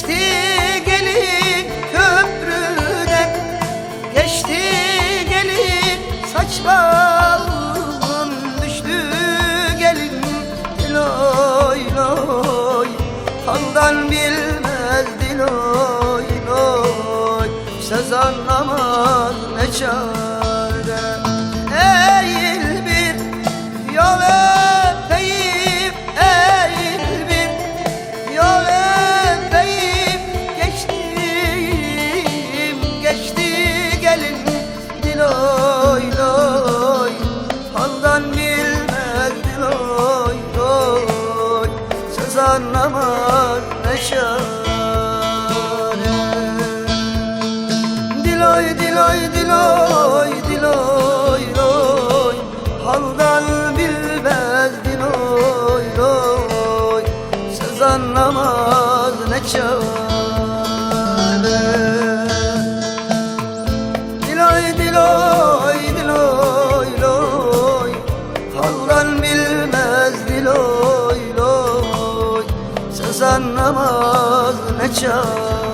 Geçti gelin köprüden Geçti gelin saç bağım Düştü gelin. Loy loy Handan bilmez dil oy loy Söz anlamaz ne çare? Anlamaz ne çare Diloy diloy diloy diloy loy Haldan bilmez diloy loy Söz anlamaz ne çare Söz anlamaz ne çare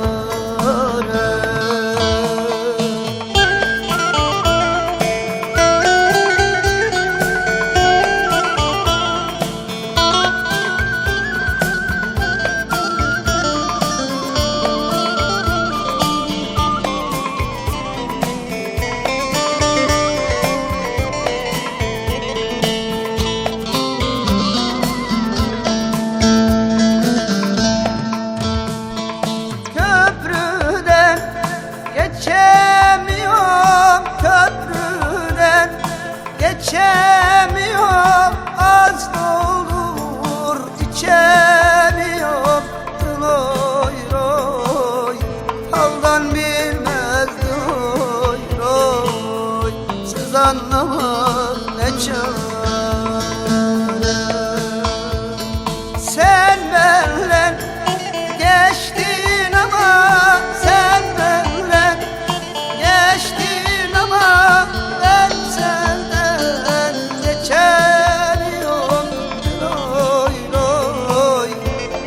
ne çare. Sen benle geçtin ama Sen benle geçtin ama Ben senden geçemiyorum Diloy loy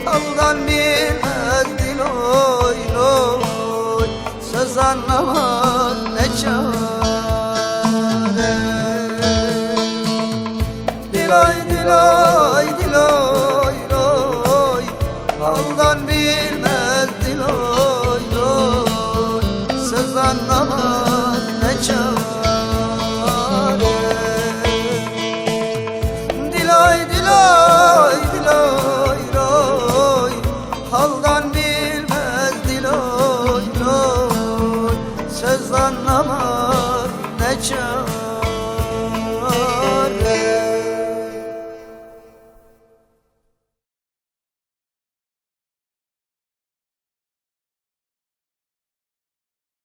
Haldan bilmez diloy loy. Söz anlamaz Diloy diloy diloy loy Haldan bilmez diloy loy Söz anlamaz ne çare. Diloy diloy diloy loy Haldan bilmez diloy loy Söz anlamaz ne çare